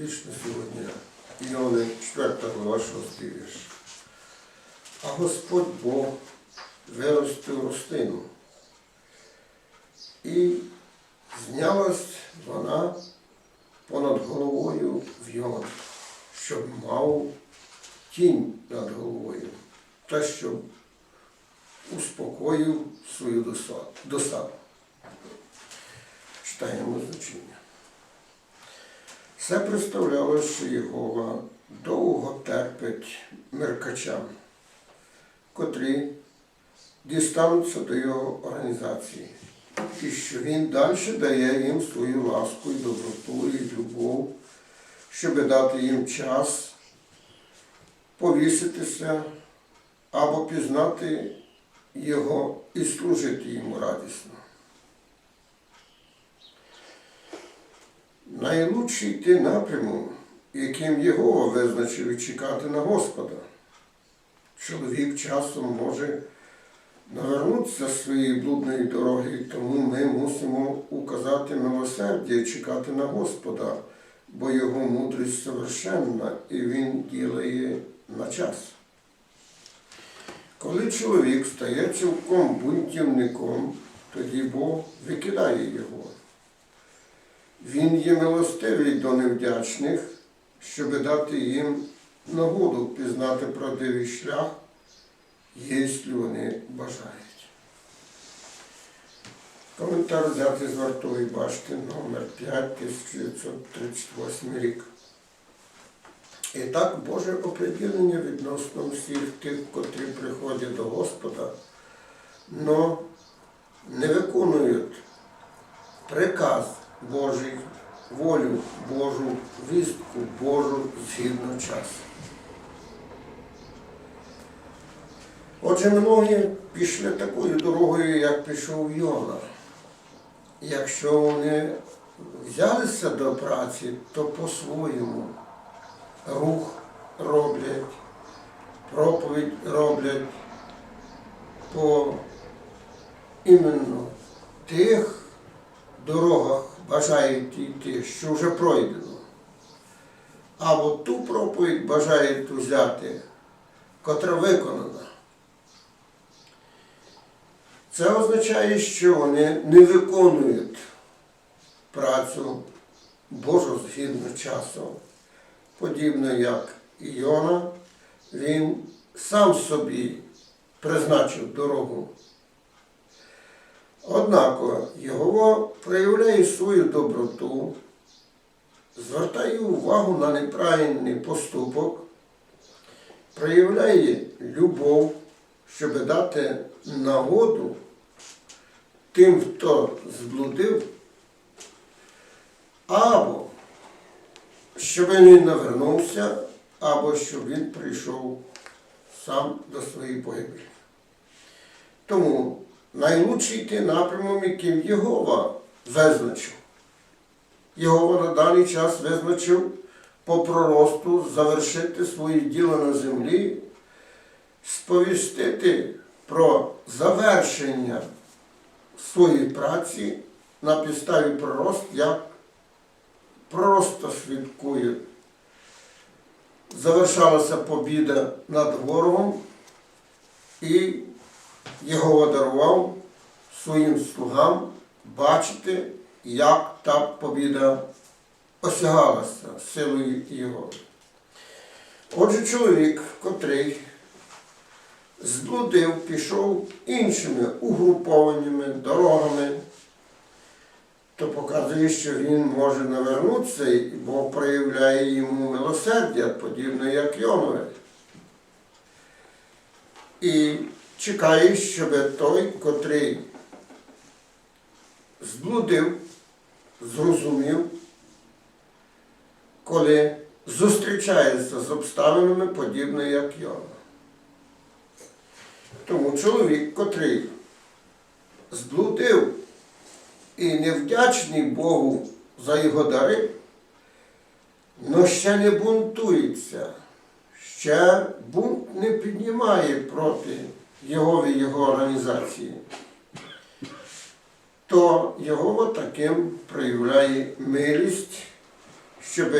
більш сьогодні. Іони 4 глава 6 вірш. А Господь Бог виростив рослину. І знялась вона понад головою в Йона, щоб мав тінь над головою, та щоб успокоїв свою доса- досаду. Читаємо значення. Все представляло, що Єгова довго терпить меркачам, котрі дістануться до його організації, і що він далі дає їм свою ласку і доброту і любов, щоб дати їм час повіситися або пізнати його і служити йому радісно. Найлучший йти напряму, яким Єгова визначив чекати на Господа. Чоловік часом може навернутися з своєї блудної дороги, тому ми мусимо указати милосердя і чекати на Господа, бо його мудрість совершенна і він ділає на час. Коли чоловік стає цілком бунтівником, тоді Бог викидає його. Він є милостивий до невдячних, щоб дати їм нагоду пізнати правдивий шлях, якщо вони бажають. Коментар взятий з вартової башти номер 5 1938 рік. І так Боже оприділення відносно всіх тих, котрі приходять до Господа, но не виконують приказ Божий, волю Божу, вістку Божу згідно часу. Отже, многі пішли такою дорогою, як пішов Йона. Якщо вони взялися до праці, то по-своєму рух роблять, проповідь роблять по іменно тих дорогах бажають йти, що вже пройдено. Або ту проповідь бажають взяти, котра виконана. Це означає, що вони не виконують працю Божу згідно часу, подібно як Іона, він сам собі призначив дорогу. Однако його проявляє свою доброту, звертає увагу на неправильний поступок, проявляє любов, щоб дати нагоду тим, хто зблудив, або щоб він навернувся, або щоб він прийшов сам до своєї погибелі. Тому найлучший йти напрямом, яким Єгова визначив. Єгова на даний час визначив по проросту завершити своє діло на землі, сповістити про завершення своєї праці на підставі пророст, як просто свідкує. Завершалася побіда над ворогом і його дарував своїм слугам бачити, як та побіда осягалася силою його. Отже, чоловік, котрий зблудив, пішов іншими угрупованими дорогами, то показує, що він може навернутися, і Бог проявляє йому милосердя, подібно як Йонове. І чекає, щоб той, котрий зблудив, зрозумів, коли зустрічається з обставинами, подібно як Йона. Тому чоловік, котрий зблудив і невдячний Богу за його дари, но ще не бунтується, ще бунт не піднімає проти Єгови його організації, то Єгова таким проявляє милість, щоб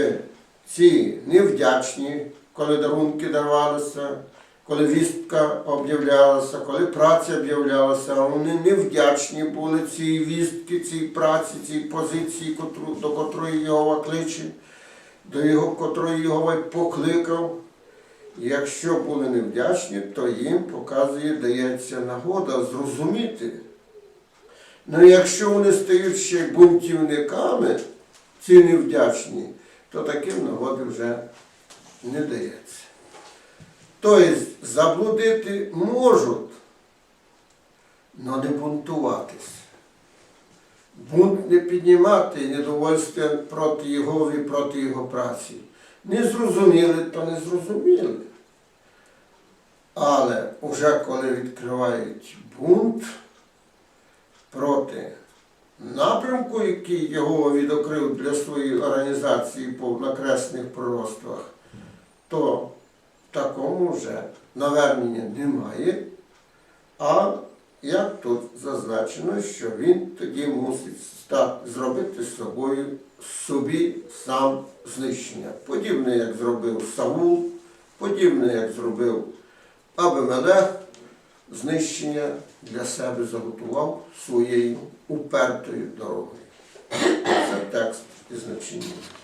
ці невдячні, коли дарунки давалися, коли вістка об'являлася, коли праця об'являлася, вони невдячні були цій вістки, цій праці, цій позиції, до котрої Його кличе, до його, котрої його покликав. І Якщо були невдячні, то їм показує, дається нагода зрозуміти. Ну, якщо вони стають ще бунтівниками, ці невдячні, то таким нагоди вже не дається. Тобто заблудити можуть, але не бунтуватись. Бунт не піднімати недовольство проти Єгови, проти його праці. Не зрозуміли, то не зрозуміли. Але вже коли відкривають бунт проти напрямку, який його відокрив для своєї організації по накресних пророцтвах, то в такому вже навернення немає. А як тут зазначено, що він тоді мусить зробити собою собі сам знищення. Подібне, як зробив Саул, подібне, як зробив Абимелех, знищення для себе заготував своєю упертою дорогою. Це текст із значенням.